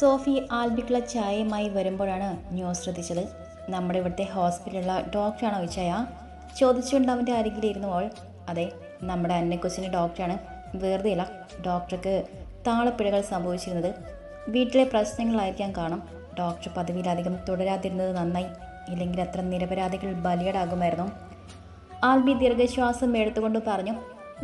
സോഫി ആൽബിക്കുള്ള ചായയുമായി വരുമ്പോഴാണ് ന്യൂസ് ശ്രദ്ധിച്ചത്. നമ്മുടെ ഇവിടുത്തെ ഹോസ്പിറ്റലിലുള്ള ഡോക്ടറാണോ ചായ? ചോദിച്ചുകൊണ്ട് അവന്റെ അരികിലിരുന്നപ്പോൾ അതെ നമ്മുടെ അന്നക്കൊച്ചിന്റെ ഡോക്ടറാണ്. വെറുതെയല്ല ഡോക്ടർക്ക് താളപ്പിഴകൾ സംഭവിച്ചിരുന്നത്. വീട്ടിലെ പ്രശ്നങ്ങളായിരിക്കാം കാണും ഡോക്ടർ പദവിയിലധികം തുടരാതിരുന്നത് നന്നായി. ഇല്ലെങ്കിൽ അത്ര നിരപരാധികൾ ബലിയടാകുമായിരുന്നു. ആൽബി ദീർഘശ്വാസം എടുത്തുകൊണ്ട് പറഞ്ഞു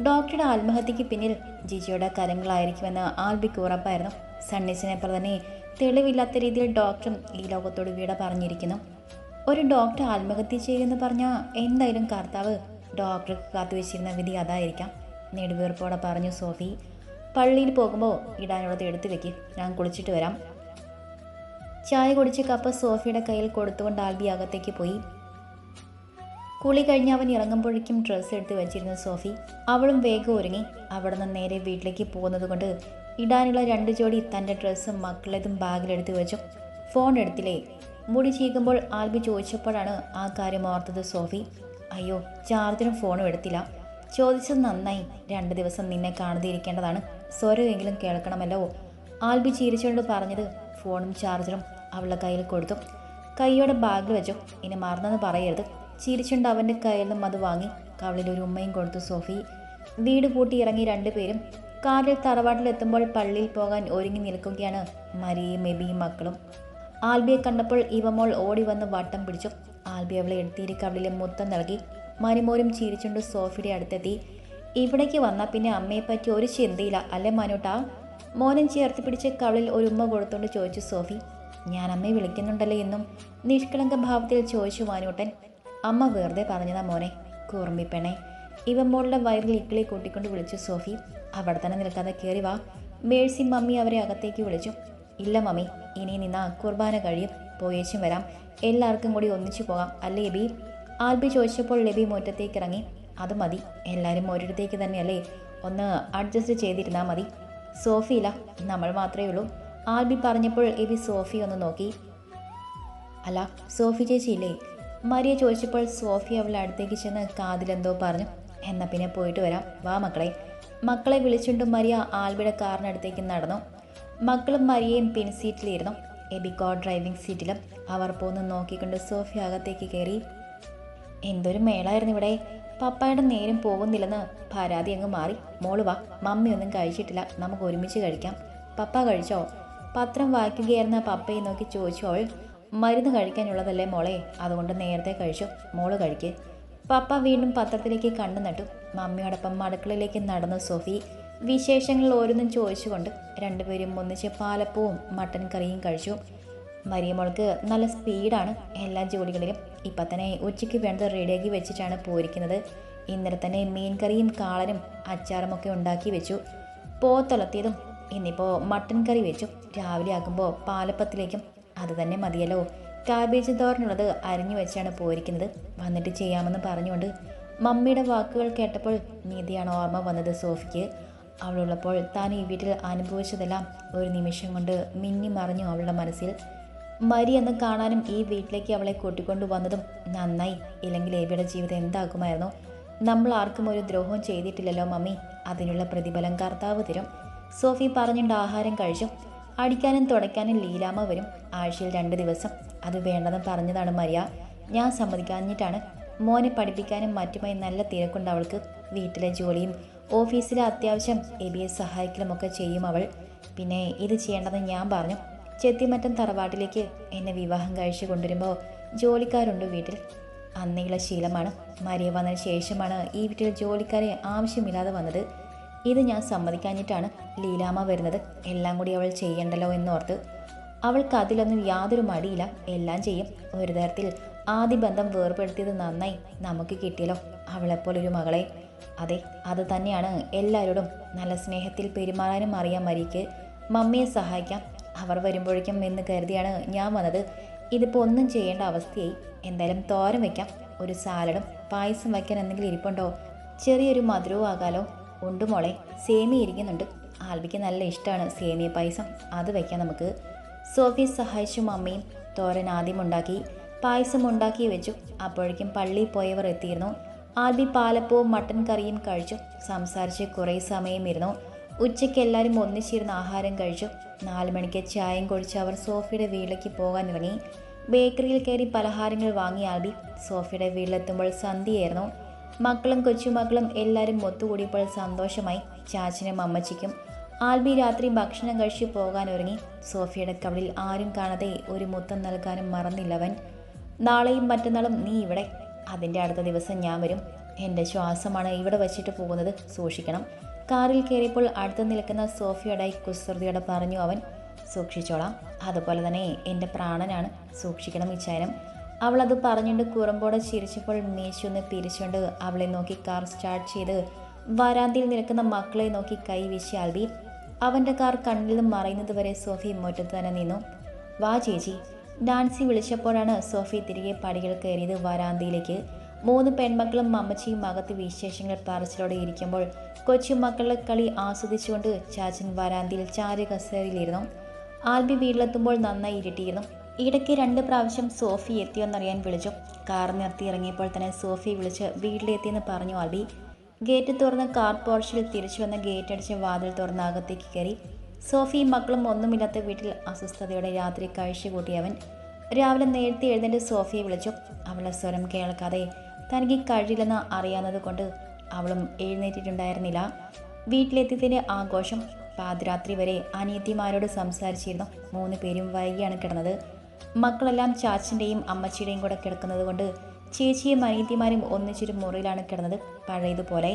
ഡോക്ടറുടെ ആത്മഹത്യക്ക് പിന്നിൽ ജിജിയുടെ കരങ്ങളായിരിക്കുമെന്ന് ആൽബിക്ക് ഉറപ്പായിരുന്നു. സണ്ണിസിനെ പോലെ തന്നെ തെളിവില്ലാത്ത രീതിയിൽ ഡോക്ടറും ഈ ലോകത്തോട് വീട പറഞ്ഞിരിക്കുന്നു. ഒരു ഡോക്ടർ ആത്മഹത്യ ചെയ്യുമെന്ന് പറഞ്ഞാൽ എന്തായാലും കർത്താവ് ഡോക്ടർക്ക് കാത്തുവെച്ചിരുന്ന വിധി അതായിരിക്കാം. നെടുവീർപ്പോടെ പറഞ്ഞു സോഫി പള്ളിയിൽ പോകുമ്പോൾ ഇടാനുള്ളത് എടുത്തു വെക്ക്. ഞാൻ കുളിച്ചിട്ട് വരാം. ചായ കുടിച്ച് കപ്പ് സോഫിയുടെ കയ്യിൽ കൊടുത്തുകൊണ്ട് ആൽബി അകത്തേക്ക് പോയി. കുളി കഴിഞ്ഞ് അവൻ ഇറങ്ങുമ്പോഴേക്കും ഡ്രസ്സ് എടുത്ത് വെച്ചിരുന്നു സോഫി. അവളും വേഗം ഒരുങ്ങി. അവിടെ നിന്ന് നേരെ വീട്ടിലേക്ക് പോകുന്നത് കൊണ്ട് ഇടാനുള്ള രണ്ട് ജോഡി തന്റെ ഡ്രസ്സും മക്കളതും ബാഗിലെടുത്ത് വെച്ചു. ഫോൺ എടുത്തില്ലേ? മുടി ചീകുമ്പോൾ ആൽബി ചോദിച്ചപ്പോഴാണ് ആ കാര്യം ഓർത്തത് സോഫി. അയ്യോ ചാർജറും ഫോണും എടുത്തില്ല. ചോദിച്ചത് നന്നായി. രണ്ട് ദിവസം നിന്നെ കാണാതെ ഇരിക്കേണ്ടതാണ് സ്വരമെങ്കിലും കേൾക്കണമല്ലോ. ആൽബി ചിരിച്ചുകൊണ്ട് പറഞ്ഞത് ഫോണും ചാർജറും അവളുടെ കയ്യിൽ കൊടുത്തു. കൈയോടെ ബാഗിൽ വെച്ചു. ഇനി മറന്നെന്ന് പറയരുത്. ചിരിച്ചുകൊണ്ട് അവന്റെ കയ്യിൽ നിന്നും അത് വാങ്ങി കവളിൽ ഒരു ഉമ്മയും കൊടുത്തു സോഫി. വീട് പൂട്ടി ഇറങ്ങി രണ്ടുപേരും കാറിൽ തറവാട്ടിലെത്തുമ്പോൾ പള്ളിയിൽ പോകാൻ ഒരുങ്ങി നിൽക്കുകയാണ് മരിയും മെബിയും മക്കളും. ആൽബിയെ കണ്ടപ്പോൾ ഇവമോൾ ഓടി വന്ന് വട്ടം പിടിച്ചു. ആൽബി അവളെ എടുത്തിരി കവളിലെ മുത്തം നൽകി. മരുമോരും ചിരിച്ചുകൊണ്ട് സോഫിയുടെ അടുത്തെത്തി. ഇവിടേക്ക് വന്നാൽ പിന്നെ അമ്മയെപ്പറ്റി ഒരു ചിന്തയില്ല അല്ലേ മനുട്ടാ? മോനം ചേർത്ത് പിടിച്ച് കവളിൽ ഒരു ഉമ്മ കൊടുത്തുകൊണ്ട് ചോദിച്ചു സോഫി. ഞാൻ അമ്മയെ വിളിക്കുന്നുണ്ടല്ലോ എന്നും നിഷ്കളങ്ക ഭാവത്തിൽ ചോദിച്ചു മാനൂട്ടൻ. അമ്മ വെറുതെ പറഞ്ഞതാ മോനെ കൂർമ്മിപ്പെണേ മോളുടെ വയറിൽ ഇക്കിളി കൂട്ടിക്കൊണ്ട് വിളിച്ചു സോഫി. അവിടെ തന്നെ നിൽക്കാതെ കയറി വാ. മേഴ്സി മമ്മി അവരെ അകത്തേക്ക് വിളിച്ചു. ഇല്ല മമ്മി ഇനി നിന്നാ കുർബാന കഴിയും. പോയേച്ചും വരാം. എല്ലാവർക്കും കൂടി ഒന്നിച്ചു പോകാം അല്ലേ ബി? ആൽബി ചോദിച്ചപ്പോൾ ലബി മുറ്റത്തേക്ക് ഇറങ്ങി അത് മതി എല്ലാവരും ഒരിടത്തേക്ക് തന്നെയല്ലേ. ഒന്ന് അഡ്ജസ്റ്റ് ചെയ്തിരുന്നാൽ മതി. സോഫിയില്ല നമ്മൾ മാത്രമേ ഉള്ളൂ. ആൽബി പറഞ്ഞപ്പോൾ എബി സോഫി ഒന്ന് നോക്കി. അല്ല സോഫി ചേച്ചി ഇല്ലേ? മരിയ ചോദിച്ചപ്പോൾ സോഫി അവളുടെ അടുത്തേക്ക് ചെന്ന് കാതിലെന്തോ പറഞ്ഞു. എന്നാൽ പിന്നെ പോയിട്ട് വരാം. വാ മക്കളെ. മക്കളെ വിളിച്ചുകൊണ്ട് മരിയ ആൽബിയുടെ കാറിനടുത്തേക്ക് നടന്നു. മക്കളും മരിയയും പിൻ സീറ്റിലിരുന്നു. എബിക്കോ ഡ്രൈവിംഗ് സീറ്റിലും അവർ പോന്ന് നോക്കിക്കൊണ്ട് സോഫി അകത്തേക്ക് കയറി എന്തൊരു മേളായിരുന്നു ഇവിടെ. പപ്പായുടെ നേരം പോകുന്നില്ലെന്ന് പരാതി അങ്ങ് മാറി. മോൾ വാ മമ്മി ഒന്നും കഴിച്ചിട്ടില്ല. നമുക്ക് ഒരുമിച്ച് കഴിക്കാം. പപ്പ കഴിച്ചോ? പത്രം വായിക്കുകയായിരുന്ന പപ്പയെ നോക്കി ചോദിച്ചു അവൾ. മരുന്ന് കഴിക്കാനുള്ളതല്ലേ മോളെ? അതുകൊണ്ട് നേരത്തെ കഴിച്ചു. മോൾ കഴിക്ക്. പപ്പ വീണ്ടും പത്രത്തിലേക്ക് കണ്ണു നട്ടു മമ്മിയോടൊപ്പം അടുക്കളയിലേക്ക് നടന്നു സോഫി. വിശേഷങ്ങൾ ഓരോന്നും ചോദിച്ചുകൊണ്ട് രണ്ടുപേരും ഒന്നിച്ച് പാലപ്പവും മട്ടൻ കറിയും കഴിച്ചു. മരിയമോൾക്ക് നല്ല സ്പീഡാണ് എല്ലാ ജോലികളിലും. ഇപ്പം തന്നെ ഉച്ചയ്ക്ക് വേണ്ടത് റെഡിയാക്കി വെച്ചിട്ടാണ് പോയിരിക്കുന്നത്. ഇന്നലെ തന്നെ മീൻ കറിയും കാളനും അച്ചാറുമൊക്കെ ഉണ്ടാക്കി വെച്ചു. പോത്തുളത്തിയതും ഇന്നിപ്പോൾ മട്ടൻ കറി വെച്ചു. രാവിലെ ആകുമ്പോൾ പാലപ്പത്തിലേക്കും. അത് തന്നെ മതിയല്ലോ. കാബേജ് തോരനുള്ളത് അരിഞ്ഞു വെച്ചാണ് പോയിരിക്കുന്നത്. വന്നിട്ട് ചെയ്യാമെന്ന് പറഞ്ഞുകൊണ്ട് മമ്മിയുടെ വാക്കുകൾ കേട്ടപ്പോൾ നീതിയാണ് ഓർമ്മ വന്നത് സോഫിക്ക്? അവളുള്ളപ്പോൾ താൻ ഈ വീട്ടിൽ അനുഭവിച്ചതെല്ലാം ഒരു നിമിഷം കൊണ്ട് മിന്നി മറിഞ്ഞു അവളുടെ മനസ്സിൽ. മരി എന്ന് കാണാനും ഈ വീട്ടിലേക്ക് അവളെ കൂട്ടിക്കൊണ്ടു വന്നതും നന്നായി. ഇല്ലെങ്കിൽ എവിയുടെ ജീവിതം എന്താക്കുമായിരുന്നു നമ്മൾ ആർക്കും ഒരു ദ്രോഹവും ചെയ്തിട്ടില്ലല്ലോ മമ്മി. അതിനുള്ള പ്രതിഫലം കർത്താവ് തരും. സോഫി പറഞ്ഞുകൊണ്ട് ആഹാരം കഴിച്ചു. അടിക്കാനും തുടയ്ക്കാനും ലീലാമ്മ വരും. ആഴ്ചയിൽ രണ്ട് ദിവസം. അത് വേണ്ടെന്ന് പറഞ്ഞതാണ് മരിയ. ഞാൻ സമ്മതിക്കാഞ്ഞിട്ടാണ്. മോനെ പഠിപ്പിക്കാനും മറ്റുമായി നല്ല തിരക്കുണ്ട് അവൾക്ക്. വീട്ടിലെ ജോലിയും ഓഫീസിലെ അത്യാവശ്യം എബിയെ സഹായിക്കലുമൊക്കെ ചെയ്യും അവൾ. പിന്നെ ഇത് ചെയ്യേണ്ടെന്ന് ഞാൻ പറഞ്ഞു. ചെത്തിമറ്റം തറവാട്ടിലേക്ക് എന്നെ വിവാഹം കഴിച്ചു കൊണ്ടുവരുമ്പോൾ ജോലിക്കാരുണ്ട് വീട്ടിൽ. അന്നേയുള്ള ശീലമാണ്. മരിയ വന്നതിന് ശേഷമാണ് ഈ വീട്ടിൽ ജോലിക്കാരെ ആവശ്യമില്ലാതെ വന്നത്. ഇത് ഞാൻ സമ്മതിക്കാഞ്ഞിട്ടാണ് ലീലാമ്മ വരുന്നത്. എല്ലാം കൂടി അവൾ ചെയ്യണ്ടല്ലോ എന്നോർത്ത്. അവൾക്ക് അതിലൊന്നും യാതൊരു മടിയില്ല. എല്ലാം ചെയ്യും. ഒരു തരത്തിൽ ആദ്യ ബന്ധം വേർപെടുത്തിയത് നന്നായി നമുക്ക് കിട്ടിയല്ലോ. അവളെപ്പോലൊരു മകളെ. അതെ അത് തന്നെയാണ് എല്ലാവരോടും നല്ല സ്നേഹത്തിൽ പെരുമാറാനും അറിയാൻ മരിക്ക്. മമ്മിയെ സഹായിക്കാം. അവർ വരുമ്പോഴേക്കും എന്ന് കരുതിയാണ് ഞാൻ വന്നത്. ഇതിപ്പോൾ ഒന്നും ചെയ്യേണ്ട അവസ്ഥയായി. എന്തായാലും തോരം വയ്ക്കാം ഒരു സാലഡും പായസം വയ്ക്കാൻ എന്തെങ്കിലും ഇരിപ്പുണ്ടോ? ചെറിയൊരു മധുരവും ആകാലോ? ഉണ്ട് മോളെ. സേമി ഇരിക്കുന്നുണ്ട്. ആൽബിക്ക് നല്ല ഇഷ്ടമാണ് സേമിയ പായസം. അത് വയ്ക്കാം നമുക്ക്. സോഫി സഹായിച്ചു മമ്മിയും തോരൻ ആദ്യം ഉണ്ടാക്കി. പായസം ഉണ്ടാക്കി വെച്ചു. അപ്പോഴേക്കും പള്ളിയിൽ പോയവർ എത്തിയിരുന്നു. ആൽബി പാലപ്പവും മട്ടൻ കറിയും കഴിച്ചു. സംസാരിച്ച് കുറേ സമയം ഇരുന്നു ഉച്ചയ്ക്ക് എല്ലാവരും ഒന്നിച്ചിരുന്ന് ആഹാരം കഴിച്ചു. നാല് മണിക്ക് ചായയും കുടിച്ച് അവർ സോഫിയുടെ വീട്ടിലേക്ക് പോകാനിറങ്ങി ബേക്കറിയിൽ കയറി പലഹാരങ്ങൾ വാങ്ങി ആൽബി. സോഫിയുടെ വീട്ടിലെത്തുമ്പോൾ സന്ധ്യയായിരുന്നു. മക്കളും കൊച്ചുമക്കളും എല്ലാവരും ഒത്തുകൂടിയപ്പോൾ സന്തോഷമായി. ചാച്ചനും അമ്മച്ചിക്കും ആൽബി രാത്രി ഭക്ഷണം കഴിച്ചു പോകാൻ ഒരുങ്ങി. സോഫിയുടെ കവളിൽ ആരും കാണാതെ ഒരു മുത്തം നൽകാനും മറന്നില്ലവൻ നാളെയും മറ്റന്നാളും നീ ഇവിടെ. അതിന്റെ അടുത്ത ദിവസം ഞാൻ വരും. എന്റെ ശ്വാസമാണ് ഇവിടെ വച്ചിട്ട് പോകുന്നത്. സൂക്ഷിക്കണം. കാറിൽ കയറിയപ്പോൾ അടുത്ത് നിൽക്കുന്ന സോഫിയോടായി കുസൃതിയോടെ പറഞ്ഞു അവൻ സൂക്ഷിച്ചോളാം. അതുപോലെ തന്നെ എന്റെ പ്രാണനാണ്. സൂക്ഷിക്കണം വിചാരം. അവളത് പറഞ്ഞുകൊണ്ട് കുറമ്പോടെ ചിരിച്ചപ്പോൾ മീശൊന്ന് പിരിച്ചുകൊണ്ട് അവളെ നോക്കി കാർ സ്റ്റാർട്ട് ചെയ്ത് വരാന്തിയിൽ നിൽക്കുന്ന മക്കളെ നോക്കി കൈ വീശി ആൽബി അവന്റെ കാർ കണ്ണിൽ നിന്നും മറയുന്നത് വരെ സോഫി മുറ്റത്ത് തന്നെ നിന്നു. വാ ചേച്ചി ഡാൻസി വിളിച്ചപ്പോഴാണ് സോഫി തിരികെ പടികൾ കയറിയത് വരാന്തയിലേക്ക്. മൂന്ന് പെൺമക്കളും അമ്മച്ചിയും അകത്ത് വിശേഷങ്ങൾ പറച്ചിലോടെ ഇരിക്കുമ്പോൾ കൊച്ചുമക്കളുടെ കളി ആസ്വദിച്ചുകൊണ്ട് ചാച്ചൻ വരാന്തിയിൽ ചാരി കസേരയിലിരുന്നു. ആൽബി വീട്ടിലെത്തുമ്പോൾ നന്നായി ഇരുട്ടിയിരുന്നു. ഇടയ്ക്ക് രണ്ട് പ്രാവശ്യം സോഫി എത്തിയോന്നറിയാൻ വിളിച്ചു. കാർ നിർത്തി ഇറങ്ങിയപ്പോൾ തന്നെ സോഫി വിളിച്ച് വീട്ടിലെത്തിയെന്ന് പറഞ്ഞു ആൽബി. ഗേറ്റ് തുറന്ന് കാർ പോർച്ചിൽ തിരിച്ചു വന്ന് ഗേറ്റ് അടിച്ച് വാതിൽ തുറന്ന് അകത്തേക്ക് കയറി. സോഫിയും മക്കളും ഒന്നുമില്ലാത്ത വീട്ടിൽ അസ്വസ്ഥതയോടെ രാത്രി കഴിച്ചു കൂട്ടിയവൻ രാവിലെ നേരത്തെ എഴുന്നേറ്റ് സോഫിയെ വിളിച്ചു. അവളുടെ സ്വരം കേൾക്കാതെ തനിക്ക് കഴിയില്ലെന്ന് അറിയാവുന്നത് കൊണ്ട് അവളും എഴുന്നേറ്റിട്ടുണ്ടായിരുന്നില്ല. വീട്ടിലെത്തിയതിന്റെ ആഘോഷം പാതിരാത്രി വരെ അനിയത്തിമാരോട് സംസാരിച്ചിരുന്നു. മൂന്ന് പേരും വൈകിയാണ് കിടന്നത്. മക്കളെല്ലാം ചാച്ചന്റെയും അമ്മച്ചിയുടെയും കൂടെ കിടക്കുന്നത് കൊണ്ട് ചേച്ചിയും അനിയത്തിമാരും ഒന്നിച്ചൊരു മുറിയിലാണ് കിടന്നത്. പഴയതുപോലെ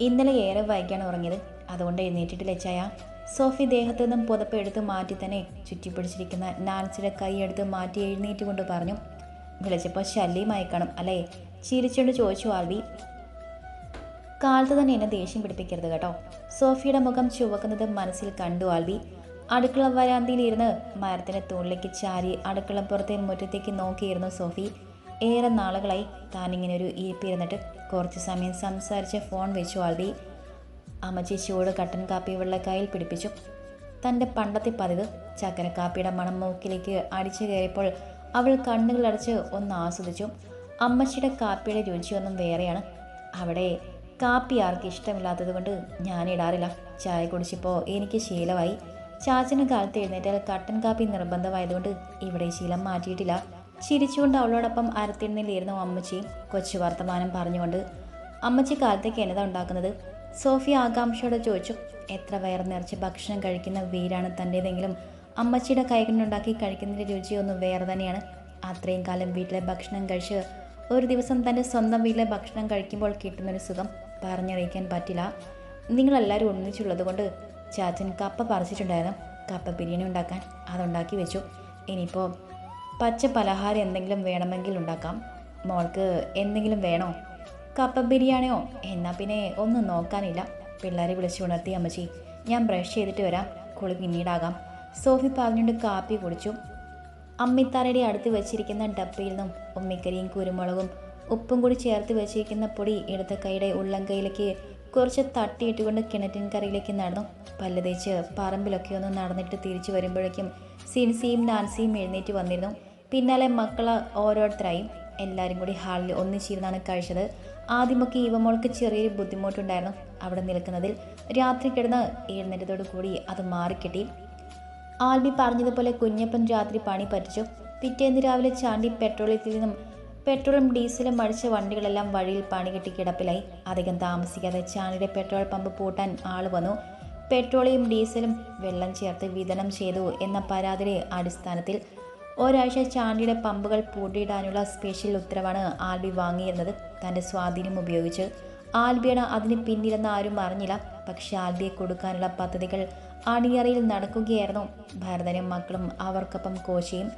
ഇന്നലെ ഏറെ വൈകിയാണ് ഉറങ്ങിയത്. അതുകൊണ്ട് എഴുന്നേറ്റിട്ടില്ല ചായ. സോഫി ദേഹത്തു നിന്നും പുതപ്പ് എടുത്ത് മാറ്റി തന്നെ ചുറ്റിപ്പിടിച്ചിരിക്കുന്ന നാൻസിയുടെ കൈ എടുത്ത് മാറ്റി എഴുന്നേറ്റ് കൊണ്ട് പറഞ്ഞു വിളിച്ചപ്പോൾ ശല്യമായി കാണും അല്ലേ? ചിരിച്ചുകൊണ്ട് ചോദിച്ചു ആൽവി കാലത്ത് തന്നെ എന്നെ ദേഷ്യം പിടിപ്പിക്കരുത് കേട്ടോ. സോഫിയുടെ മുഖം ചുവക്കുന്നത് മനസ്സിൽ കണ്ടു ആൽവി അടുക്കള വരാന്തിയിലിരുന്ന് മരത്തിന്റെ തൂണിലേക്ക് ചാരി അടുക്കള പുറത്തെ മുറ്റത്തേക്ക് നോക്കിയിരുന്നു സോഫി. ഏറെ നാളുകളായി താനിങ്ങനെ ഒരു ഇരിപ്പിരുന്നിട്ട് കുറച്ച് സമയം സംസാരിച്ച് ഫോൺ വെച്ചു ആൽബി. അമ്മച്ചി ചൂട് കട്ടൻ കാപ്പി വെള്ളക്കായിൽ പിടിപ്പിച്ചു. തന്റെ പണ്ടത്തെ പതിവ് ചക്കര കാപ്പിയുടെ മണം മൂക്കിലേക്ക് അടിച്ചു കയറിയപ്പോൾ അവൾ കണ്ണുകളടച്ച് ഒന്ന് ആസ്വദിച്ചു. അമ്മച്ചിയുടെ കാപ്പിയുടെ രുചിയൊന്നും വേറെയാണ്. അവിടെ കാപ്പി ആർക്ക് ഇഷ്ടമില്ലാത്തത് കൊണ്ട് ഞാൻ ഇടാറില്ല. ചായ കുടിച്ചപ്പോൾ എനിക്ക് ശീലമായി. ചാച്ചന് കാലത്ത് എഴുന്നേറ്റാൽ കട്ടൻ കാപ്പി നിർബന്ധമായതുകൊണ്ട് ഇവിടെ ശീലം മാറ്റിയിട്ടില്ല. ചിരിച്ചുകൊണ്ട് അവളോടൊപ്പം അരത്തിരുന്നിലിരുന്നു അമ്മച്ചിയും കൊച്ചു വർത്തമാനം പറഞ്ഞുകൊണ്ട് അമ്മച്ചി കാലത്തേക്ക് എന്നതാ ഉണ്ടാക്കുന്നത്? സോഫിയ ആകാംക്ഷയോടെ ചോദിച്ചു എത്ര വയർ നിറച്ച് ഭക്ഷണം കഴിക്കുന്ന വീരാണ് തന്റേതെങ്കിലും അമ്മച്ചിയുടെ കൈകൊണ്ടുണ്ടാക്കി കഴിക്കുന്നതിന്റെ രുചിയൊന്നും വേറെ തന്നെയാണ്. അത്രയും കാലം വീട്ടിലെ ഭക്ഷണം കഴിച്ച് ഒരു ദിവസം തന്റെ സ്വന്തം വീട്ടിലെ ഭക്ഷണം കഴിക്കുമ്പോൾ കിട്ടുന്നൊരു സുഖം പറഞ്ഞറിയിക്കാൻ പറ്റില്ല. നിങ്ങളെല്ലാവരും ഒന്നിച്ചുള്ളത് കൊണ്ട് ചാച്ചൻ കപ്പ പറിച്ചിട്ടുണ്ടായിരുന്നു കപ്പ ബിരിയാണി ഉണ്ടാക്കാൻ അതുണ്ടാക്കി വെച്ചു. ഇനിയിപ്പോൾ പച്ച പലഹാരം എന്തെങ്കിലും വേണമെങ്കിൽ ഉണ്ടാക്കാം. മോൾക്ക് എന്തെങ്കിലും വേണോ? കപ്പ ബിരിയാണിയോ? എന്നാൽ പിന്നെ ഒന്നും നോക്കാനില്ല. പിള്ളേരെ വിളിച്ചു ഉണർത്തി അമ്മച്ചി ഞാൻ ബ്രഷ് ചെയ്തിട്ട് വരാം. കുളി പിന്നീടാകാം. സോഫി പറഞ്ഞുകൊണ്ട് കാപ്പി കുടിച്ചു. അമ്മിത്താരയുടെ അടുത്ത് വെച്ചിരിക്കുന്ന ഡപ്പയിൽ നിന്നും ഉമ്മിക്കരിയും കുരുമുളകും ഉപ്പും കൂടി ചേർത്ത് വെച്ചിരിക്കുന്ന പൊടി ഇടത്ത കൈയുടെ ഉള്ളം കൈയിലേക്ക് കുറച്ച് തട്ടിയിട്ടുകൊണ്ട് കിണറ്റിൻ കരയിലേക്ക് നടന്നു. പല്ല് തേച്ച് പറമ്പിലൊക്കെ ഒന്ന് നടന്നിട്ട് തിരിച്ചു വരുമ്പോഴേക്കും സിൻസിയും നാൻസിയും എഴുന്നേറ്റ് വന്നിരുന്നു. പിന്നാലെ മക്കൾ ഓരോരുത്തരായും. എല്ലാവരും കൂടി ഹാളിൽ ഒന്നിച്ചിരുന്നാണ് കഴിച്ചത്. ആദ്യമൊക്കെ ഇവമോൾക്ക് ചെറിയൊരു ബുദ്ധിമുട്ടുണ്ടായിരുന്നു. അവിടെ നിൽക്കുന്നതിൽ രാത്രി കിടന്ന് എഴുന്നേറ്റതോടു കൂടി അത് മാറിക്കിട്ടി. ആൽബി പറഞ്ഞതുപോലെ കുഞ്ഞപ്പൻ രാത്രി പണി പറ്റിച്ചു. പിറ്റേന്ന് രാവിലെ ചാണ്ടി പെട്രോളിയത്തിൽ നിന്നും പെട്രോളും ഡീസലും അടിച്ച വണ്ടികളെല്ലാം വഴിയിൽ പണി കെട്ടി കിടപ്പിലായി. അധികം താമസിക്കാതെ ചാണ്ടിയുടെ പെട്രോൾ പമ്പ് പൂട്ടാൻ ആൾ വന്നു. പെട്രോളിയും ഡീസലും വെള്ളം ചേർത്ത് വിതരണം ചെയ്തു എന്ന പരാതിയുടെ അടിസ്ഥാനത്തിൽ ഒരാഴ്ച ചാണ്ടിയുടെ പമ്പുകൾ പൂട്ടിയിടാനുള്ള സ്പെഷ്യൽ ഉത്തരവാണ് ആൽബി വാങ്ങിയിരുന്നത്. തന്റെ സ്വാധീനം ഉപയോഗിച്ച്. ആൽബിയാണ് അതിന് പിന്നിലെന്ന് ആരും അറിഞ്ഞില്ല. പക്ഷെ ആൽബിയെ കൊടുക്കാനുള്ള പദ്ധതികൾ അണിയറയിൽ നടക്കുകയായിരുന്നു. ഭരതനും മക്കളും അവർക്കൊപ്പം കോശയും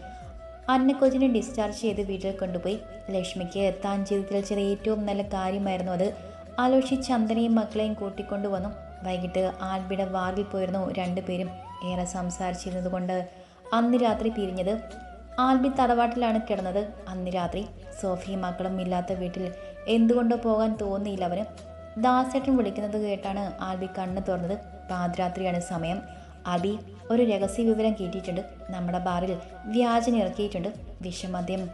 അന്നക്കൊച്ചിനെ ഡിസ്ചാർജ് ചെയ്ത് വീട്ടിൽ കൊണ്ടുപോയി. ലക്ഷ്മിക്ക് താൻ ജീവിതത്തിൽ ചെറിയ ഏറ്റവും നല്ല കാര്യമായിരുന്നു അത്. ആലോചി ചന്ദനയും മക്കളെയും കൂട്ടിക്കൊണ്ടുവന്നു വൈകിട്ട് ആൽബിയുടെ വാറിൽ പോയിരുന്നു രണ്ടുപേരും. ഏറെ സംസാരിച്ചിരുന്നത് കൊണ്ട് അന്ന് രാത്രി പിരിഞ്ഞത് ആൽബി തറവാട്ടിലാണ് കിടന്നത്. അന്ന് രാത്രി സോഫിയും മക്കളും ഇല്ലാത്ത വീട്ടിൽ എന്തുകൊണ്ടോ പോകാൻ തോന്നിയില്ല അവന്. ദാസേട്ടൻ വിളിക്കുന്നത് കേട്ടാണ് ആൽബി കണ്ണ് തുറന്നത്. പാതിരാത്രിയാണ് സമയം. ആൽബി ഒരു രഹസ്യ വിവരം കേട്ടിട്ടുണ്ട്. നമ്മുടെ ബാറിൽ വ്യാജന ഇറക്കിയിട്ടുണ്ട്. വിഷമദ്യം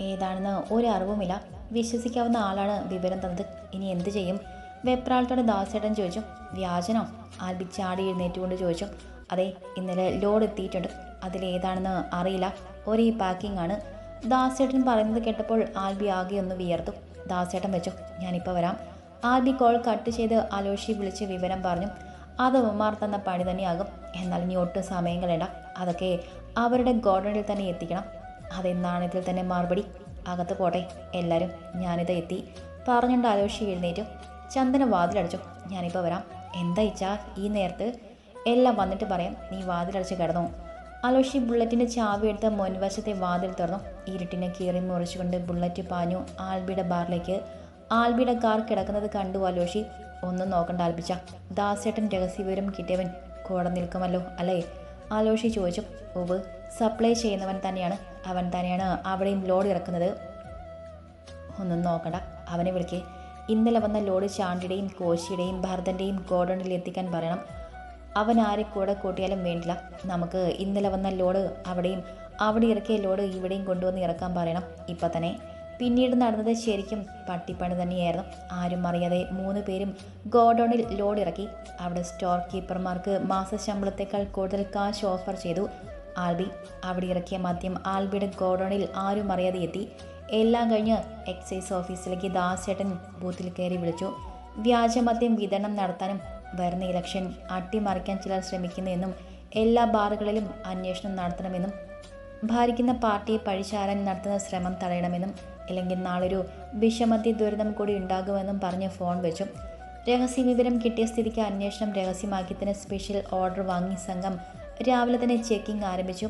ഏതാണെന്ന് ഒരു അറിവുമില്ല. വിശ്വസിക്കാവുന്ന ആളാണ് വിവരം തന്നത്. ഇനി എന്ത് ചെയ്യും? വെപ്രാളത്തോടെ ദാസേട്ടൻ ചോദിച്ചു വ്യാജനോ? ആൽബി ചാടി എഴുന്നേറ്റുകൊണ്ട് ചോദിച്ചു അതെ ഇന്നലെ ലോഡ് എത്തിയിട്ടുണ്ട്. അതിലേതാണെന്ന് അറിയില്ല. ഒരേ പാക്കിംഗ് ആണ് ദാസേട്ടൻ പറയുന്നത് കേട്ടപ്പോൾ ആൽബി ആകെ ഒന്ന് വിയർത്തു. ദാസേട്ടൻ വെച്ചു. ഞാനിപ്പോൾ വരാം. ആൽബി കോൾ കട്ട് ചെയ്ത് അലോഷി വിളിച്ച് വിവരം പറഞ്ഞു. അത് ഉമാർ തന്ന പണി തന്നെയാകും. എന്നാൽ ഇനി ഒട്ടും സമയം കളയണ്ട. അതൊക്കെ അവരുടെ ഗോഡനിൽ തന്നെ എത്തിക്കണം. അതെന്നാണ് ഇതിൽ തന്നെ മറുപടി? അകത്ത് പോട്ടെ. എല്ലാവരും ഞാനിത് എത്തി. പറഞ്ഞുകൊണ്ട് അലോഷി എഴുന്നേറ്റു. ചന്ദന വാതിലടച്ചു. ഞാനിപ്പോൾ വരാം. എന്താ ഇച്ചാ? ഈ നേരത്ത് എല്ലാം വന്നിട്ട് പറയാം. നീ വാതിലടച്ച് കിടന്നു. അലോഷി ബുള്ളറ്റിന്റെ ചാവി എടുത്ത് മുൻവശത്തെ വാതിൽ തുറന്നു. ഇരുട്ടിനെ കീറി മുറിച്ചുകൊണ്ട് ബുള്ളറ്റ് പാഞ്ഞു ആൽബിയുടെ ബാറിലേക്ക്. ആൽബിയുടെ കാർ കിടക്കുന്നത് കണ്ടു അലോഷി. ഒന്നും നോക്കണ്ട ആൽബിച്ച. ദാസേട്ടൻ രഹസ്യവിവരം കിട്ടിയവൻ കൂടെ നിൽക്കുമല്ലോ അല്ലേ? ആലോഷി ചോദിച്ചു. ഉവ് സപ്ലൈ ചെയ്യുന്നവൻ തന്നെയാണ്. അവൻ തന്നെയാണ് അവിടെയും ലോഡ് ഇറക്കുന്നത്. ഒന്നും നോക്കണ്ട. അവനെ വിളിക്കേ. ഇന്നലെ വന്ന ലോഡ് ചാണ്ടിയുടെയും കോശിയുടെയും ഭരതന്റെയും ഗോഡണിൽ എത്തിക്കാൻ പറയണം. അവൻ ആരെ കൂടെ കൂട്ടിയാലും വേണ്ടില്ല. നമുക്ക് ഇന്നലെ വന്ന ലോഡ് അവിടെയും അവിടെ ഇറക്കിയ ലോഡ് ഇവിടെയും കൊണ്ടുവന്ന് ഇറക്കാൻ പറയണം. ഇപ്പം തന്നെ പിന്നീട് നടന്നത് ശരിക്കും പട്ടിപ്പണി തന്നെയായിരുന്നു. ആരും അറിയാതെ മൂന്ന് പേരും ഗോഡൗണിൽ ലോഡ് ഇറക്കി. അവിടെ സ്റ്റോർ കീപ്പർമാർക്ക് മാസ ശമ്പളത്തേക്കാൾ കൂടുതൽ കാശ് ഓഫർ ചെയ്തു. ആൽബി അവിടെ ഇറക്കിയ മദ്യം ആൽബിയുടെ ഗോഡൗണിൽ ആരും അറിയാതെ എത്തി. എല്ലാം കഴിഞ്ഞ് എക്സൈസ് ഓഫീസിലേക്ക് ദാസേട്ടൻ ബൂത്തിൽ കയറി വിളിച്ചു. വ്യാജമദ്യം വിതരണം നടത്താനും വരുന്ന ഇലക്ഷൻ അട്ടിമറിക്കാൻ ചിലർ ശ്രമിക്കുന്നുവെന്നും എല്ലാ ബാറുകളിലും അന്വേഷണം നടത്തണമെന്നും ഭാരിക്കുന്ന പാർട്ടിയെ പഴിചാരാൻ നടത്തുന്ന ശ്രമം തടയണമെന്നും ഇല്ലെങ്കിൽ നാളൊരു വിഷമത്തി ദുരിതം കൂടി ഉണ്ടാകുമെന്നും പറഞ്ഞ് ഫോൺ വെച്ചു രഹസ്യ വിവരം കിട്ടിയ സ്ഥിതിക്ക് അന്വേഷണം രഹസ്യമാക്കി തന്നെ സ്പെഷ്യൽ ഓർഡർ വാങ്ങി സംഘം രാവിലെ തന്നെ ചെക്കിംഗ് ആരംഭിച്ചു.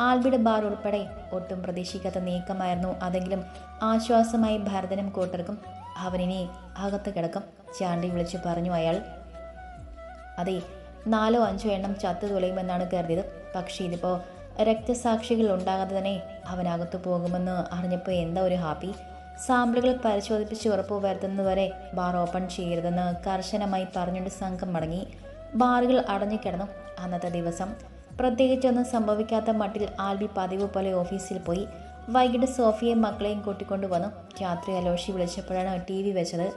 ആൽബിഡ് ബാർ ഉൾപ്പെടെ ഒട്ടും പ്രതീക്ഷിക്കാത്ത നീക്കമായിരുന്നു. അതെങ്കിലും ആശ്വാസമായി ഭരതനും കൂട്ടർക്കും അവനിനി അകത്ത് കിടക്കും. ചാണ്ടി വിളിച്ചു പറഞ്ഞു അയാൾ അതെ നാലോ അഞ്ചോ എണ്ണം ചത്തു തുലയുമെന്നാണ് കരുതിയത്. പക്ഷേ ഇതിപ്പോൾ രക്തസാക്ഷികൾ ഉണ്ടാകാതെ തന്നെ അവനകത്തു പോകുമെന്ന് അറിഞ്ഞപ്പോൾ എന്താ ഒരു ഹാപ്പി? സാമ്പിളുകൾ പരിശോധിപ്പിച്ച് ഉറപ്പ് വരുത്തുന്നതുവരെ ബാർ ഓപ്പൺ ചെയ്യരുതെന്ന് കർശനമായി പറഞ്ഞുകൊണ്ട് സംഘം മടങ്ങി. ബാറുകൾ അടഞ്ഞു കിടന്നു. അന്നത്തെ ദിവസം പ്രത്യേകിച്ചൊന്നും സംഭവിക്കാത്ത മട്ടിൽ ആൽബി പതിവ് പോലെ ഓഫീസിൽ പോയി. വൈകിട്ട് സോഫിയെയും മക്കളെയും കൂട്ടിക്കൊണ്ടു വന്നു രാത്രി അലോഷി വിളിച്ചപ്പോഴാണ് ടി വി വെച്ചത്.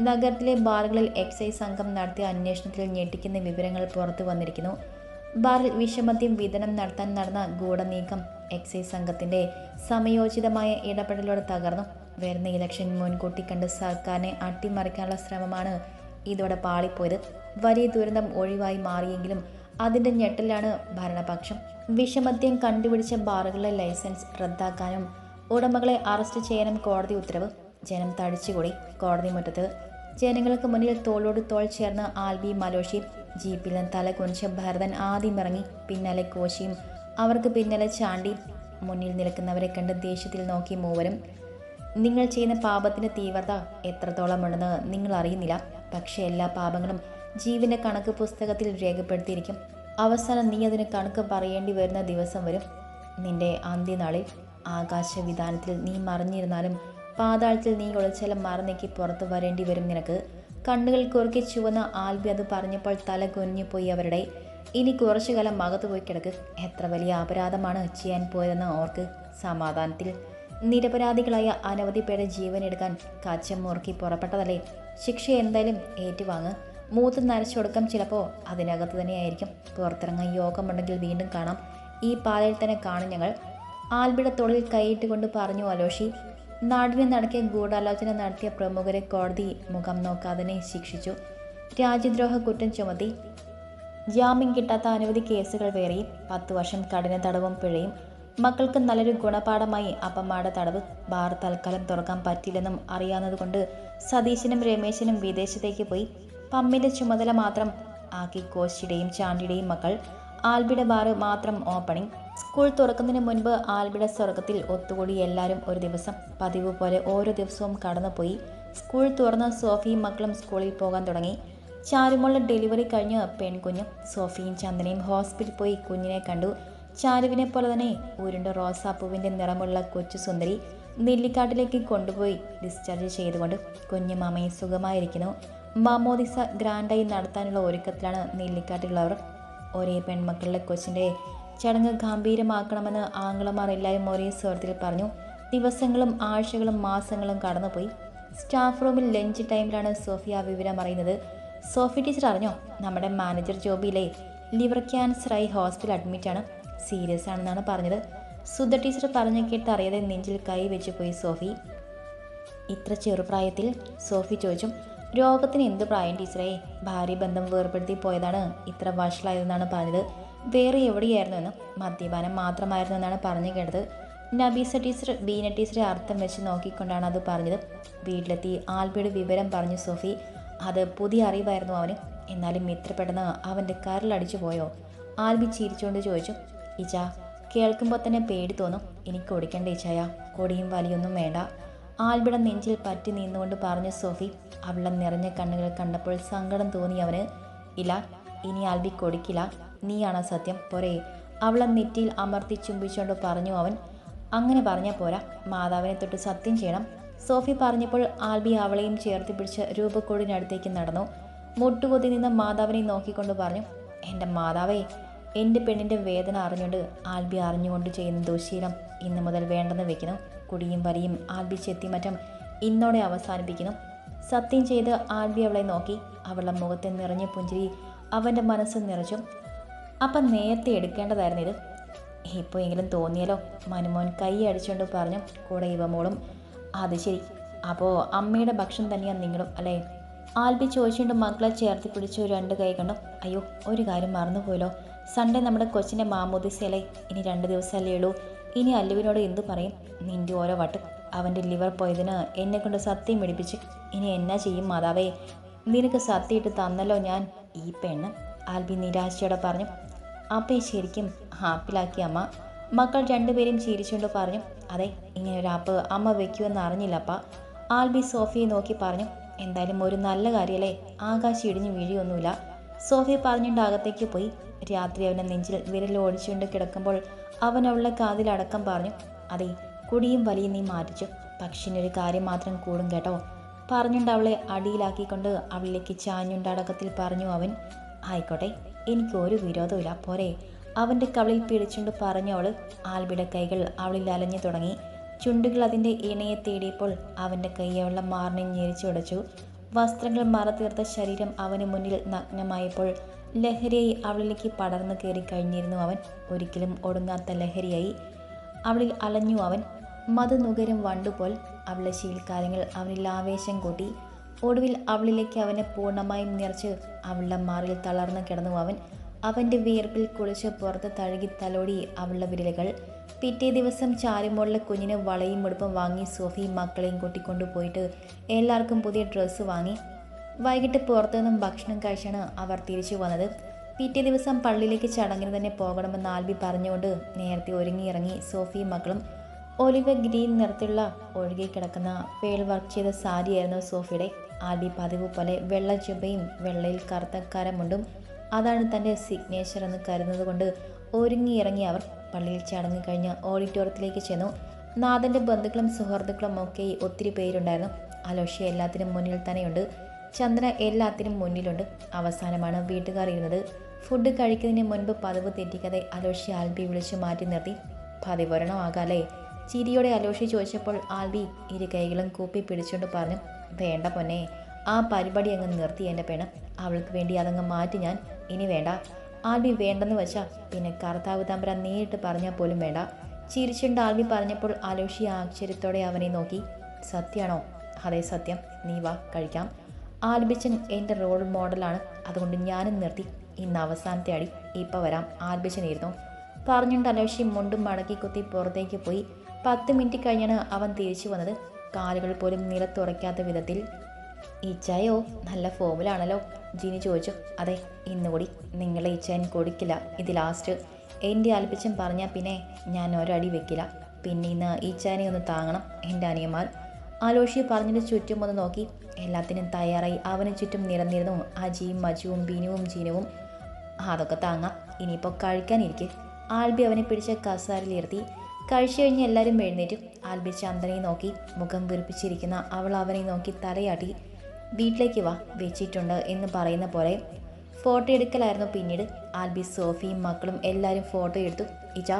നഗരത്തിലെ ബാറുകളിൽ എക്സൈസ് സംഘം നടത്തിയ അന്വേഷണത്തിൽ ഞെട്ടിക്കുന്ന വിവരങ്ങൾ പുറത്തു വന്നിരിക്കുന്നു. ബാറിൽ വിഷമദ്യം വിതരണം നടത്താൻ നടന്ന ഗൂഢനീക്കം എക്സൈസ് സംഘത്തിന്റെ സമയോചിതമായ ഇടപെടലോടെ തകർന്നു. വരുന്ന ഇലക്ഷൻ മുൻകൂട്ടി കണ്ട് സർക്കാരിനെ അട്ടിമറിക്കാനുള്ള ശ്രമമാണ് ഇതോടെ പാളിപ്പോയത്. വലിയ ദുരന്തം ഒഴിവായി മാറിയെങ്കിലും അതിന്റെ ഞെട്ടലാണ് ഭരണപക്ഷം. വിഷമദ്യം കണ്ടുപിടിച്ച ബാറുകളിലെ ലൈസൻസ് റദ്ദാക്കാനും ഉടമകളെ അറസ്റ്റ് ചെയ്യാനും കോടതി ഉത്തരവ്. ജനം തടിച്ചുകൂടി കോടതി മുറ്റത്ത്. ജനങ്ങൾക്ക് മുന്നിൽ തോളോട് തോൾ ചേർന്ന് ആൽബി മലോഷി ജീപ്പിൽ നിന്ന് തല കുനിച്ച് ഭരതൻ ആദ്യം ഇറങ്ങി പിന്നാലെ കോശിയും അവർക്ക് പിന്നാലെ ചാണ്ടി മുന്നിൽ നിൽക്കുന്നവരെ കണ്ട് ദേഷ്യത്തിൽ നോക്കി മൂവരും നിങ്ങൾ ചെയ്യുന്ന പാപത്തിന്റെ തീവ്രത എത്രത്തോളം ഉണ്ടെന്ന് നിങ്ങൾ അറിയുന്നില്ല. പക്ഷേ എല്ലാ പാപങ്ങളും ജീവന്റെ കണക്ക് പുസ്തകത്തിൽ രേഖപ്പെടുത്തിയിരിക്കും. അവസാനം നീ അതിന് കണക്ക് പറയേണ്ടി വരുന്ന ദിവസം വരും. നിന്റെ അന്ത്യനാളിൽ ആകാശവിധാനത്തിൽ നീ മറിഞ്ഞിരുന്നാലും പാതാളത്തിൽ നീ ഒളിച്ചാലും മറന്നേക്ക് പുറത്ത് വരേണ്ടി വരും നിനക്ക്. കണ്ണുകൾ കുറുക്കി ചുവന്ന ആൽബി അത് പറഞ്ഞപ്പോൾ തല കുനിഞ്ഞുപോയി അവരുടെ. ഇനി കുറച്ചു കാലം അകത്തു പോയി കിടക്ക്. എത്ര വലിയ അപരാധമാണ് ചെയ്യാൻ പോയതെന്ന് ഓർക്ക് സമാധാനത്തിൽ. നിരപരാധികളായ അനവധി പേരുടെ ജീവൻ എടുക്കാൻ കാച്ചം മുറുക്കി പുറപ്പെട്ടതല്ലേ? ശിക്ഷ എന്തായാലും ഏറ്റുവാങ്ങ്. മൂത്ത് നരച്ചൊടുക്കം ചിലപ്പോൾ അതിനകത്ത് തന്നെയായിരിക്കും. പുറത്തിറങ്ങാൻ യോഗമുണ്ടെങ്കിൽ വീണ്ടും കാണാം. ഈ പാലയിൽ തന്നെ കാണും ഞങ്ങൾ. ആൽബിയുടെ തൊഴിൽ കൈയിട്ടുകൊണ്ട് പറഞ്ഞു അലോഷി നാടിനെ നടക്കിയ ഗൂഢാലോചന നടത്തിയ പ്രമുഖരെ കോടതി മുഖം നോക്കാതെ ശിക്ഷിച്ചു. രാജ്യദ്രോഹ കുറ്റം ചുമത്തി ജാമ്യം കിട്ടാത്ത അനവധി കേസുകൾ വേറെയും പത്തു വർഷം കഠിന തടവും പിഴയും മക്കൾക്ക് നല്ലൊരു ഗുണപാഠമായി അപ്പമ്മയുടെ തടവ് ബാർ തൽക്കാലം തുറക്കാൻ പറ്റില്ലെന്നും അറിയാവുന്നതുകൊണ്ട് സതീശനും രമേശനും വിദേശത്തേക്ക് പോയി പമ്മിന്റെ ചുമതല മാത്രം ആക്കി കോശിയുടെയും ചാണ്ടിയുടെയും മക്കൾ ആൽബിയുടെ ബാറ് മാത്രം ഓപ്പണിംഗ്. സ്കൂൾ തുറക്കുന്നതിന് മുൻപ് ആൽബിഡ സ്വർഗത്തിൽ ഒത്തുകൂടി എല്ലാവരും ഒരു ദിവസം പതിവ് പോലെ ഓരോ ദിവസവും കടന്നുപോയി. സ്കൂൾ തുറന്ന് സോഫിയും മക്കളും സ്കൂളിൽ പോകാൻ തുടങ്ങി. ചാരുമുള്ള ഡെലിവറി കഴിഞ്ഞ് പെൺകുഞ്ഞും സോഫിയും ചന്ദനയും ഹോസ്പിറ്റലിൽ പോയി കുഞ്ഞിനെ കണ്ടു. ചാരുവിനെ പോലെ തന്നെ ഉരുണ്ട റോസാപ്പൂവിന്റെ നിറമുള്ള കൊച്ചു സുന്ദരി നെല്ലിക്കാട്ടിലേക്ക് കൊണ്ടുപോയി ഡിസ്ചാർജ് ചെയ്തുകൊണ്ട് കുഞ്ഞു മാമയെ സുഖമായിരിക്കുന്നു. മാമോദിസ ഗ്രാൻഡായി നടത്താനുള്ള ഒരുക്കത്തിലാണ് നെല്ലിക്കാട്ടിലുള്ളവർ ഒരേ പെൺമക്കളുടെ കൊച്ചിന്റെ ചടങ്ങ് ഗംഭീരമാക്കണമെന്ന് ആംഗ്ലമാർ എല്ലാവരും ഒരേ സ്വരത്തിൽ പറഞ്ഞു. ദിവസങ്ങളും ആഴ്ചകളും മാസങ്ങളും കടന്നുപോയി. സ്റ്റാഫ് റൂമിൽ ലഞ്ച് ടൈമിലാണ് സോഫിയ വിവരം അറിയുന്നത്. സോഫി ടീച്ചർ അറിഞ്ഞോ? നമ്മുടെ മാനേജർ ജോബിയിലെ ലിവർ ക്യാൻസറായി ഹോസ്പിറ്റൽ അഡ്മിറ്റാണ് സീരിയസ് ആണെന്നാണ് പറഞ്ഞത്. സുധ ടീച്ചർ പറഞ്ഞു കേട്ട് അറിയാതെ നെഞ്ചിൽ കൈ വെച്ച് പോയി സോഫി. ഇത്ര ചെറുപ്രായത്തിൽ സോഫി ചോദിച്ചു രോഗത്തിന് എന്ത് പ്രായം ടീച്ചറെ? ഭാര്യ ബന്ധം വേർപ്പെടുത്തി പോയതാണ് ഇത്ര വഷളായതെന്നാണ് പറഞ്ഞത്. വേറെ എവിടെയായിരുന്നു എന്ന് മദ്യപാനം മാത്രമായിരുന്നു എന്നാണ് പറഞ്ഞു കേട്ടത്. നബീസ ടീച്ചർ ബീന ടീച്ചറെ അർത്ഥം വെച്ച് നോക്കിക്കൊണ്ടാണ് അത് പറഞ്ഞത്. വീട്ടിലെത്തി ആൽബിയുടെ വിവരം പറഞ്ഞു സോഫി. അത് പുതിയ അറിവായിരുന്നു അവന്. എന്നാലും ഇത്ര പെട്ടെന്ന് അവന്റെ കരലടിച്ചു പോയോ? ആൽബി ചിരിച്ചുകൊണ്ട് ചോദിച്ചു. ഇച്ച കേൾക്കുമ്പോൾ തന്നെ പേടി തോന്നും. എനിക്ക് ഓടിക്കേണ്ട ഇച്ചായ? കൊടിയും വലിയൊന്നും വേണ്ട. ആൽബിയുടെ നെഞ്ചിൽ പറ്റി നിന്നുകൊണ്ട് പറഞ്ഞു സോഫി അവളെ നിറഞ്ഞ കണ്ണുകൾ കണ്ടപ്പോൾ സങ്കടം തോന്നി അവന്. ഇല്ല ഇനി ആൽബി കൊടുക്കില്ല. നീയാണ് സത്യം? പോരെ. അവളെ നെറ്റിയിൽ അമർത്തി ചുംബിച്ചുകൊണ്ട് പറഞ്ഞു അവൻ അങ്ങനെ പറഞ്ഞാൽ പോരാ. മാതാവിനെ തൊട്ട് സത്യം ചെയ്യണം. സോഫി പറഞ്ഞപ്പോൾ ആൽബി അവളെയും ചേർത്ത് പിടിച്ച് രൂപക്കോടിനടുത്തേക്ക് നടന്നു. മുട്ടുകൊത്തി നിന്ന് മാതാവിനെ നോക്കിക്കൊണ്ട് പറഞ്ഞു എന്റെ മാതാവേ എന്റെ പെണ്ണിന്റെ വേദന അറിഞ്ഞുകൊണ്ട് ആൽബി അറിഞ്ഞുകൊണ്ട് ചെയ്യുന്ന ദുശീലം ഇന്നു മുതൽ വേണ്ടെന്ന് വെക്കുന്നു. കുടിയും വലിയും ആൽബി ചെത്തിമറ്റം ഇന്നോടെ അവസാനിപ്പിക്കുന്നു. സത്യം ചെയ്ത് ആൽബി അവളെ നോക്കി. അവളുടെ മുഖത്തെ നിറഞ്ഞ പുഞ്ചിരി അവന്റെ മനസ്സ് നിറച്ചു. അപ്പം നേരത്തെ എടുക്കേണ്ടതായിരുന്നു ഇത്. ഇപ്പോൾ എങ്കിലും തോന്നിയാലോ? മനുമോൻ കൈ അടിച്ചുകൊണ്ട് പറഞ്ഞു കൂടെ ഇവമോളും അത് ശരി. അപ്പോൾ അമ്മയുടെ ഭക്ഷണം തന്നെയാണ് നിങ്ങളും അല്ലേ? ആൽബി ചോദിച്ചുകൊണ്ട് മക്കളെ ചേർത്ത് പിടിച്ചു രണ്ട് കൈ കണ്ടു. അയ്യോ ഒരു കാര്യം മറന്നുപോയല്ലോ. സൺഡേ നമ്മുടെ കൊച്ചിന്റെ മാമോദിസയല്ലേ? ഇനി രണ്ട് ദിവസമല്ലേ ഉള്ളൂ. ഇനി അല്ലുവിനോട് എന്തു പറയും? നിന്റെ ഓരോ വട്ട് അവന്റെ ലിവർ പോയതിന് എന്നെ കൊണ്ട് സത്യം പിടിപ്പിച്ച് ഇനി എന്നാ ചെയ്യും മാതാവേ? നിനക്ക് സത്യം ഇട്ട് തന്നല്ലോ ഞാൻ. ഈ പെണ്ണ് ആൽബി നിരാശയോടെ പറഞ്ഞു. അപ്പേ ശരിക്കും ഹാപ്പിലാക്കി അമ്മ. മക്കൾ രണ്ടുപേരും ചിരിച്ചുകൊണ്ട് പറഞ്ഞു. അതെ ഇങ്ങനെ ഒരു ആപ്പ് അമ്മ വെക്കുമെന്ന് അറിഞ്ഞില്ലപ്പ ആൽബി സോഫിയെ നോക്കി പറഞ്ഞു. എന്തായാലും ഒരു നല്ല കാര്യമല്ലേ ആകാശം ഇടിഞ്ഞു വീഴിയൊന്നുമില്ല സോഫി പറഞ്ഞുകൊണ്ട് അകത്തേക്ക് പോയി. രാത്രി അവനെ നെഞ്ചിൽ വിരലോടിച്ചുകൊണ്ട് കിടക്കുമ്പോൾ അവൻ അവളുടെ കാതിലടക്കം പറഞ്ഞു അതെ കുടിയും വലിയ നീ മാറ്റിച്ചു. പക്ഷിനൊരു കാര്യം മാത്രം കൂടും കേട്ടോ പറഞ്ഞുകൊണ്ട് അവളെ അടിയിലാക്കിക്കൊണ്ട് അവളിലേക്ക് ചാഞ്ഞുണ്ട് അടക്കത്തിൽ പറഞ്ഞു അവൻ ആയിക്കോട്ടെ എനിക്ക് ഒരു വിരോധമില്ല പോരെ അവന്റെ കവളിൽ പിടിച്ചുകൊണ്ട് പറഞ്ഞു അവൾ ആൽബിയുടെ കൈകൾ അവളിൽ അലഞ്ഞു തുടങ്ങി. ചുണ്ടുകൾ അതിന്റെ ഇണയെ തേടിയപ്പോൾ അവന്റെ കൈ അവളുടെ മാറിനെ ഞെരിച്ചുടച്ചു വസ്ത്രങ്ങൾ മറതീർത്ത ശരീരം അവന് മുന്നിൽ നഗ്നമായപ്പോൾ ലഹരിയായി അവളിലേക്ക് പടർന്നു കയറി കഴിഞ്ഞിരുന്നു അവൻ. ഒരിക്കലും ഒടുങ്ങാത്ത ലഹരിയായി അവളിൽ അലഞ്ഞു അവൻ. മതനുകരം വണ്ടുപോൽ അവളെ ശീൽക്കാര്യങ്ങൾ അവനിൽ ആവേശം കൂട്ടി. ഒടുവിൽ അവളിലേക്ക് അവനെ പൂർണമായും നിറച്ച് അവളുടെ മാറിൽ തളർന്നു കിടന്നു അവൻ. അവന്റെ വിയർപ്പിൽ കുളിച്ച് പുറത്ത് തഴുകി തലോടി അവളുടെ വിരലുകൾ. പിറ്റേ ദിവസം ചാരുമോളിലെ കുഞ്ഞിന് വളയും ഉടുപ്പും വാങ്ങി സോഫിയും മക്കളെയും കൂട്ടിക്കൊണ്ടുപോയിട്ട് എല്ലാവർക്കും പുതിയ ഡ്രസ്സ് വാങ്ങി. വൈകിട്ട് പുറത്തുനിന്നും ഭക്ഷണം കഴിച്ചാണ് അവർ തിരിച്ചു വന്നത്. പിറ്റേ ദിവസം പള്ളിയിലേക്ക് ചടങ്ങിന് തന്നെ പോകണമെന്ന് ആൽബി പറഞ്ഞുകൊണ്ട് നേരത്തെ ഒരുങ്ങിയിറങ്ങി സോഫിയും മക്കളും ഒലിവ ഗ്രീൻ നിറത്തിലുള്ള ഒഴുകി കിടക്കുന്ന പേൾ വർക്ക് ചെയ്ത സാരിയായിരുന്നു സോഫിയുടെ. ആൽബി പതിവ് പോലെ വെള്ള ചുബയും വെള്ളയിൽ കറുത്ത കരമുണ്ടും അതാണ് തന്റെ സിഗ്നേച്ചർ എന്ന് കരുതുന്നത് കൊണ്ട് ഒരുങ്ങിയിറങ്ങി അവർ പള്ളിയിൽ ചടങ്ങ് കഴിഞ്ഞ് ഓഡിറ്റോറിയത്തിലേക്ക് ചെന്നു. നാഥന്റെ ബന്ധുക്കളും സുഹൃത്തുക്കളും ഒക്കെ ഒത്തിരി പേരുണ്ടായിരുന്നു. അലോഷ്യ എല്ലാത്തിനും മുന്നിൽ തന്നെയുണ്ട്. ചന്ദ്ര എല്ലാത്തിനും മുന്നിലുണ്ട്. അവസാനമാണ് വീട്ടുകാർ ഇരുന്നത്. ഫുഡ് കഴിക്കുന്നതിന് മുൻപ് പതിവ് തെറ്റിക്കാതെ അലോഷി ആൽബി വിളിച്ചു മാറ്റി നിർത്തി. പതിവരണമാകാല്ലേ ചിരിയോടെ അലോഷി ചോദിച്ചപ്പോൾ ആൽബി ഇരു കൈകളും കൂപ്പി പിടിച്ചുകൊണ്ട് പറഞ്ഞു വേണ്ട പൊന്നെ. ആ പരിപാടി അങ്ങ് നിർത്തി എന്റെ പെണ്ണ്. അവൾക്ക് വേണ്ടി അതങ്ങ് മാറ്റി ഞാൻ. ഇനി വേണ്ട. ആൽബി വേണ്ടെന്ന് വെച്ചാൽ പിന്നെ കർത്താവ് തമ്പര നേരിട്ട് പറഞ്ഞാൽ പോലും വേണ്ട ചിരിച്ചുണ്ട് ആൽബി പറഞ്ഞപ്പോൾ അലോഷി ആശ്ചര്യത്തോടെ അവനെ നോക്കി. സത്യാണോ? അതെ സത്യം. നീ വാ കഴിക്കാം. ആൽബിച്ചൻ എന്റെ റോൾ മോഡലാണ് അതുകൊണ്ട് ഞാനും നിർത്തി. ഇന്ന് അവസാനത്തെ അടി. ഇപ്പം വരാം. ആൽബിച്ചനായിരുന്നു പറഞ്ഞുകൊണ്ട് അലോഷി മുണ്ടും മടക്കി കുത്തി പുറത്തേക്ക് പോയി. പത്ത് മിനിറ്റ് കഴിഞ്ഞാണ് അവൻ തിരിച്ചു വന്നത്. കാലുകൾ പോലും നിലത്തുറയ്ക്കാത്ത വിധത്തിൽ. ഈച്ചായോ നല്ല ഫോമിലാണല്ലോ? ജിനി ചോദിച്ചു. അതെ ഇന്നുകൂടി നിങ്ങളെ ഈച്ചായൻ കൊടുക്കില്ല. ഇത് ലാസ്റ്റ് എന്റെ ആൽപ്പിച്ചൻ പറഞ്ഞാൽ പിന്നെ ഞാൻ ഒരടി വെക്കില്ല. പിന്നെ ഇന്ന് ഈച്ചാനെ ഒന്ന് താങ്ങണം. എന്റെ അനിയന്മാർ. ആലോഷി പറഞ്ഞിട്ട് ചുറ്റും ഒന്ന് നോക്കി. എല്ലാത്തിനും തയ്യാറായി. അവന് ചുറ്റും നിരന്നിരുന്നു. അജിയും മജുവും ബിനുവും ജീനുവും. അതൊക്കെ താങ്ങാം. ഇനിയിപ്പോൾ കഴിക്കാനിരിക്കെ. ആൽബി അവനെ പിടിച്ച കസാരിലിരുത്തി കഴിച്ചു കഴിഞ്ഞ് എല്ലാവരും എഴുന്നേറ്റും. ആൽബി ചന്ദനെ നോക്കി. മുഖം വീർപ്പിച്ചിരിക്കുന്ന അവൾ അവനെ നോക്കി തലയാട്ടി. വീട്ടിലേക്ക് വാ. വെച്ചിട്ടുണ്ട് എന്ന് പറയുന്ന പോലെ. ഫോട്ടോ എടുക്കലായിരുന്നു പിന്നീട്. ആൽബി സോഫിയും മക്കളും എല്ലാവരും ഫോട്ടോ എടുത്തു. ഇജ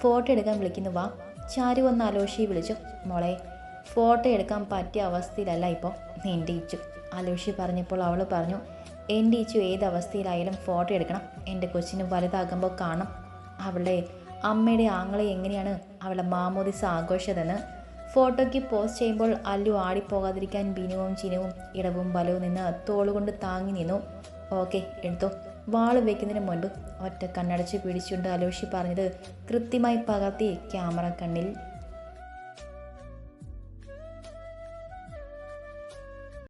ഫോട്ടോ എടുക്കാൻ വിളിക്കുന്നു. വാ. ചാരു വന്ന് അലോഷിയെ വിളിച്ചു. മോളെ ഫോട്ടോ എടുക്കാൻ പറ്റിയ അവസ്ഥയിലല്ല ഇപ്പോൾ എന്റെ ഇച്ചു അലോഷി പറഞ്ഞപ്പോൾ അവൾ പറഞ്ഞു എന്റെ ഇച്ചു ഏത് അവസ്ഥയിലായാലും ഫോട്ടോ എടുക്കണം. എന്റെ കൊച്ചിന് വലുതാകുമ്പോൾ കാണും അവളുടെ അമ്മയുടെ ആങ്ങളെ എങ്ങനെയാണ് അവളുടെ മാമോദിസ ആഘോഷതെന്ന് ഫോട്ടോയ്ക്ക് പോസ്റ്റ് ചെയ്യുമ്പോൾ അല്ലു ആടിപ്പോകാതിരിക്കാൻ ബിനുവും ചിനുവും ഇടവും ബലവും നിന്ന് തോളുകൊണ്ട് താങ്ങി നിന്നു. ഓക്കെ എടുത്തോ. വാൾ വയ്ക്കുന്നതിന് മുൻപ് ഒറ്റ കണ്ണടച്ച് പിടിച്ചുകൊണ്ട് അലോഷി പറഞ്ഞത് കൃത്യമായി പകർത്തി ക്യാമറ കണ്ണിൽ